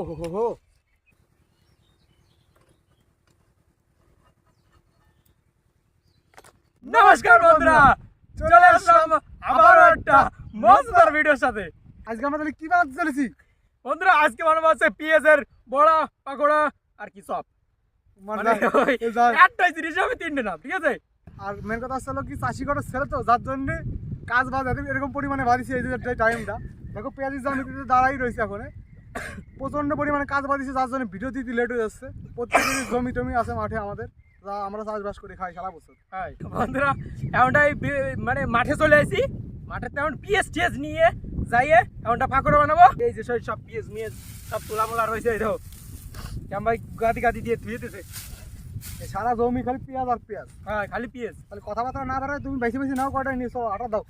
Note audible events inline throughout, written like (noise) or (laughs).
হো হো হো নমস্কার বন্ধুরা চলে আসলাম একটা মজাদার ভিডিওর সাথে। আজকে আমরা তাহলে কি বানাতে চলেছি? বন্ধুরা আজকে বানাবো পিএস এর বড়া পাকোড়া আর কি সব মানে একটাই জিনিস হবে তিনটে না ঠিক আছে? আর মেন কথা হলো কি চাষি ঘরের ছেলে তো যার জন্য কাজ বাজ এরকম- এরকম পরিমাণে বাড়িছে এই যে টাইমটা দেখো পেঁয়াজের দাম দাঁড়াই রয়েছে এখন প্রচণ্ড পরিমাণে কাজ বাড়িছে যার জন্য ভিডিও দিতে লেট হয়ে যাচ্ছে। প্রত্যেকেরই জমি টমি আছে মাঠে আমাদের। যা আমরা চাষবাস করে খাই সারা বছর। হাই বন্ধুরা এমনটাই মানে মাঠে চলে আসি মাঠে তেমন পিএস টিএস নিয়ে যাইয়ে এমনটা পাকোড়া বানাবো। এই যে সব পিএস মিএস সব তোলা মোলা রয়েছে এই কেমন ভাই গাদি গাদি দিয়ে ধুয়ে দিতেছে সারা জমি খালি পেঁয়াজ আর পেঁয়াজ। হ্যাঁ খালি পিএস তাহলে কথাবার্তা না বাড়ায় তুমি বেশি বেশি নাও কটাই নিয়ে আটা দাও।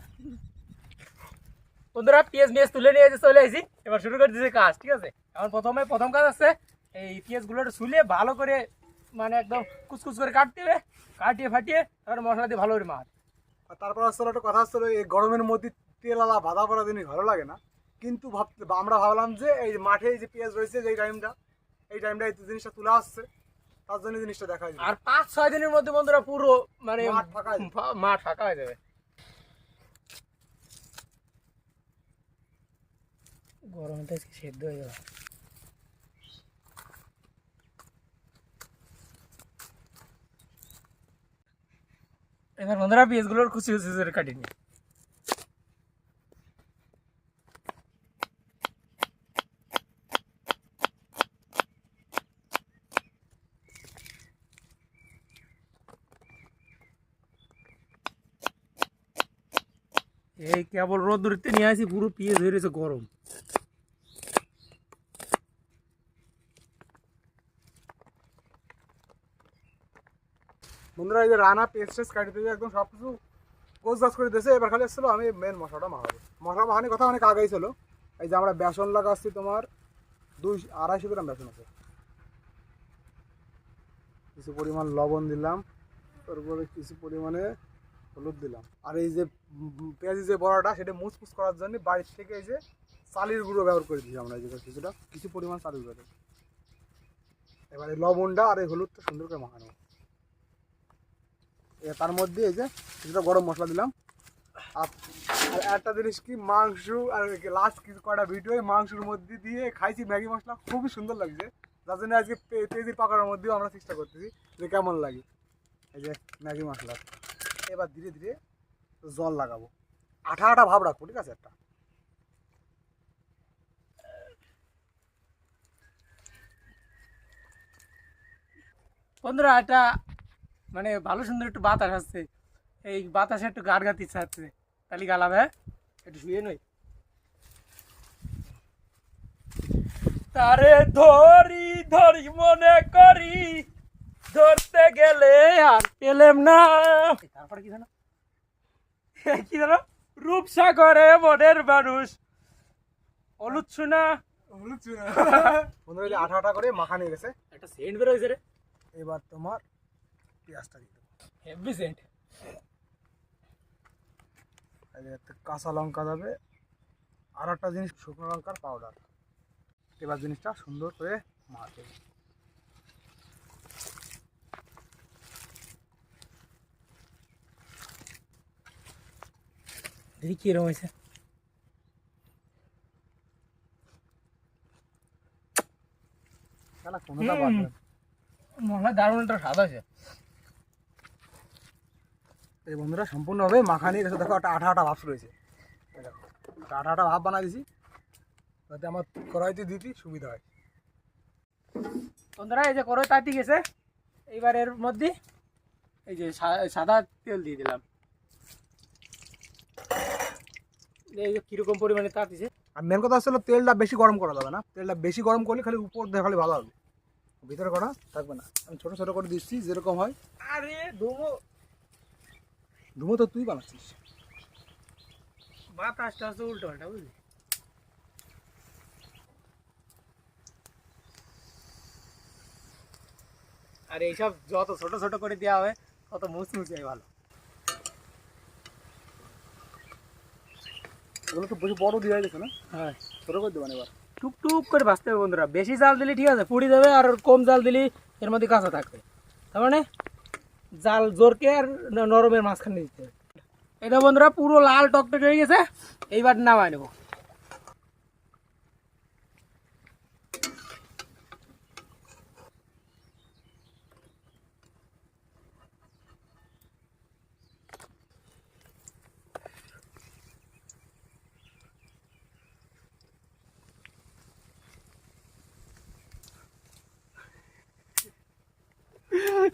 বন্ধুরা পিএস মিএস তুলে নিয়ে এসে চলে আসি এবার শুরু করে দিয়েছে কাজ ঠিক আছে? এখন প্রথমে প্রথম কাজ আছে এই পিএস গুলোটা শুলে ভালো করে মানে একদম কুচকুচ করে কাটতে হবে কাটিয়ে ফাটিয়ে তারপরে মশলা দিয়ে ভালো করে মাছ আর তারপর আসলে একটা কথা হচ্ছে এই গরমের মধ্যে তেল আলা বাধা পড়া জিনিস ভালো লাগে না। কিন্তু ভাবতে আমরা ভাবলাম যে এই মাঠে যে পেঁয়াজ রয়েছে যে টাইমটা এই টাইমটা এই জিনিসটা তুলে আসছে তার জন্য জিনিসটা দেখা যায়। আর পাঁচ ছয় দিনের মধ্যে বন্ধুরা পুরো মানে মাঠ ফাঁকা মাঠ ফাঁকা হয়ে যাবে। গরমটা আজকে সেদ্ধ হয়ে যাবে এবার বন্ধুরা পেঁয়াজগুলোর খুশি খুশি করে কাটিয়ে নিই এই কেবল রোদ ধরতে নিয়ে আসি পুরো পিএস হয়ে রয়েছে গরম বন্ধুরা, এই যে রানা পেস্ট টেস্ট কাটি দিয়ে একদম সব কিছু গোছ গাছ করে দিয়েছে। এবার খালি আসছিল আমি মেন মশলাটা মাখাবো। মশলা মাখানোর কথা অনেক আগেই ছিল। এই যে আমরা বেসন লাগাচ্ছি তোমার দুই আড়াইশো গ্রাম বেসন আছে। কিছু পরিমাণ লবণ দিলাম, তারপরে কিছু পরিমাণে হলুদ দিলাম। আর এই যে পেঁয়াজি যে বড়াটা, সেটা মুচমুচ করার জন্য বাড়ির থেকে এই যে চালের গুঁড়ো ব্যবহার করে দিয়েছি আমরা এই যে কিছুটা। কিছু পরিমাণ চালের গুঁড়ো। এবার এই লবণটা আর এই হলুদটা সুন্দর করে মাখানো। তার মধ্যে এই যে কিছুটা গরম মশলা দিলাম। আর একটা জিনিস কি, মাংস আর লাস্ট কিছু কটা ভিডিও মাংসের মধ্যে দিয়ে খাইছি, ম্যাগি মশলা। খুবই সুন্দর লাগছে। যার জন্য আজকে পেঁয়াজির পাকানোর মধ্যেও আমরা চেষ্টা করতেছি যে কেমন লাগে। এই যে ম্যাগি মশলা। এবার ধীরে ধীরে জল লাগাবো। আঠা আঠা ভাব রাখব, ঠিক আছে একটা। বন্ধুরা, এটা মানে ভালো সুন্দর একটু বাতাস আসছে। এই বাতাসে একটু গার গাতে ইচ্ছা হচ্ছে। তাহলে গালাম হ্যাঁ একটু শুয়ে নই। তারে ধরি ধরি মনে করি ধরতে গেলে আর পেলেম না। তারপরে কি জানো (laughs) কি জানো রূপসাগরে মনের মানুষ। হলুদ (laughs) বন্ধুরা এই যে আঠা আঠা করে মাখা নিয়ে গেছে। একটা সেন্ট বেরোয়েছে রে। এবার তোমার পেঁয়াজটা দিয়ে দেবো। হেভি সেন্ট কাঁচা লঙ্কা দেবে আর একটা জিনিস শুকনো লঙ্কার পাউডার এবার জিনিসটা সুন্দর করে মাখে। দেখি কিরম হয়েছে। না। মনে দারুণ একটা স্বাদ আছে। এই বন্ধুরা সম্পূর্ণভাবে মাখা নিয়ে গেছে। দেখো একটা আঠা আঠা ভাব রয়েছে। একটা আঠা আঠা ভাব বানাই দিছি। যাতে আমার কড়াইতে দিতে সুবিধা হয়। বন্ধুরা, এই যে করো তাতি গেছে। এইবার এর মধ্যে এই যে সাদা তেল দিয়ে দিলাম। এই যে কীরকম পরিমাণে তাতিছে। আর মেন কথা হচ্ছে তেলটা বেশি গরম করা যাবে না। তেলটা বেশি গরম করলে খালি উপর দিয়ে খালি ভালো হবে। ভিতরে করা থাকবে না। আমি ছোটো ছোটো করে দিচ্ছি, যেরকম হয়। আরে, ধুমো। ধুমো তো তুই বানাচ্ছিস। বাতাসটা আছে উল্টো পাল্টা বুঝলি? আর এইসব যত ছোট ছোট করে দেওয়া হবে তত মুচমুচে ভালো। এগুলো তো বেশি বড় দিয়ে গেছে না? হ্যাঁ। ছোটো করে দেবেন এবার। টুকটুক করে ভাজতে হবে বন্ধুরা। বেশি জাল দিলে ঠিক আছে পুড়ি দেবে আর কম জাল দিলে এর মধ্যে কাঁচা থাকবে। তার মানে জাল জোরকে আর ন- নরমের মাঝখানে দিতে। হবে এটা বন্ধুরা পুরো লাল টকটকে হয়ে গেছে, এইবার নামায় নেব।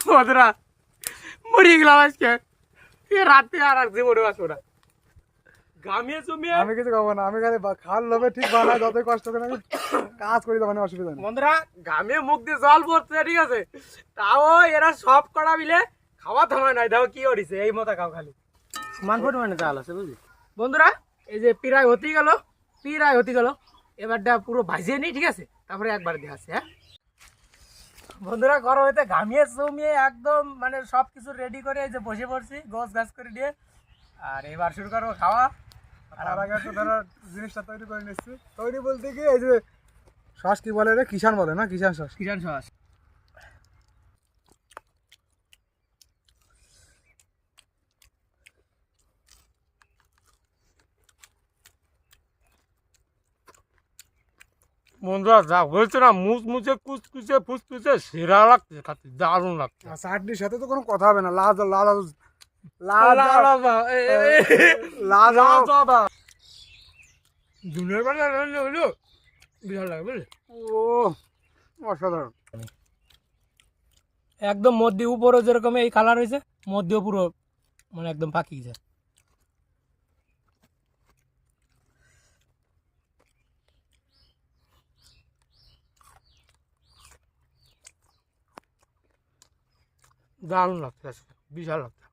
বন্ধুরা মরিয়ে গেলাম আজকে। রাতে আর আর জীবনে আসব না। ঘামিয়ে জমিয়ে আমি কিছু খাব না আমি খালি বা- লোভে ঠিক যতই কষ্ট করে আমি কাজ করি তখন অসুবিধা নেই। বন্ধুরা ঘামে মুখ দিয়ে জল পড়ছে ঠিক আছে? তাও এরা সব করা মিলে খাওয়া থামায় নাই। কি করিছে এই মতো খাও খালি। সমান পরিমাণে চাল আছে বুঝলি? বন্ধুরা এই যে পিরায় হতে গেল পিরায় হতে গেল। এবারটা পুরো ভাজিয়ে নিই ঠিক আছে? তারপরে একবার দিয়ে আসি হ্যাঁ? বন্ধুরা ঘর হইতে ঘামিয়ে জমিয়ে একদম মানে সব কিছু রেডি করে এই যে বসে পড়ছি গোছ গাছ করে দিয়ে আর এবার শুরু করব খাওয়া। আর আগে তো ধরো জিনিসটা তৈরি করে নিচ্ছি। তৈরি বলতে কি এই যে শ্বাস কি বলে রে? কিষান বলে না? কিষান শ্বাস কিষান সস। বন্ধুরা যা হয়েছে না মুচ মুচমুচে কুচকুচে ফুচকুচে সেরা লাগছে খাতে দারুণ লাগছে। আর চাটনির সাথে তো কোনো কথা হবে না লাল লাল লাল লাল দুনিয়ার বেলা রান্না হলো বিশাল লাগে বুঝলি ও অসাধারণ। একদম মধ্যে উপরে যেরকম এই কালার হয়েছে মধ্যেও পুরো মানে একদম পাকি দারুণ লাগছে আজকে বিশাল লাগছে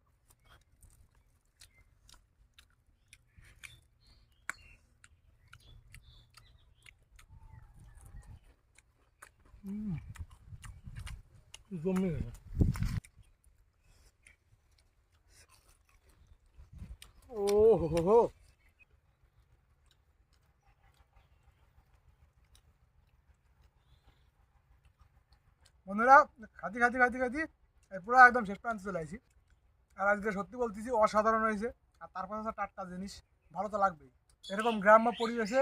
হুম। জমে গেছে ও হো হো হো বন্ধুরা খাতি খাতি খাতি খাতি এই পুরো একদম শেষ প্রান্তে চলে আসি আর আজকে সত্যি বলতেছি অসাধারণ হয়েছে। আর তারপর হচ্ছে টাটকা জিনিস। ভালো তো লাগবেই। এরকম গ্রাম্য পরিবেশে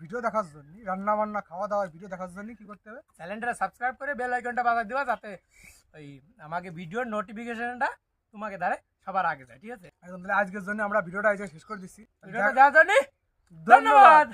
ভিডিও দেখার জন্য রান্না বান্না খাওয়া দাওয়া ভিডিও দেখার জন্য কি করতে হবে? চ্যানেলটা সাবস্ক্রাইব করে বেল আইকনটা বাজার দিবা যাতে ওই আমাকে ভিডিওর নোটিফিকেশনটা তোমাকে দ্বারে সবার আগে যায় ঠিক আছে? একদম তাহলে আজকের জন্য আমরা ভিডিওটা আজকে শেষ করে দিচ্ছি। ভিডিওটা দেওয়ার জন্য ধন্যবাদ।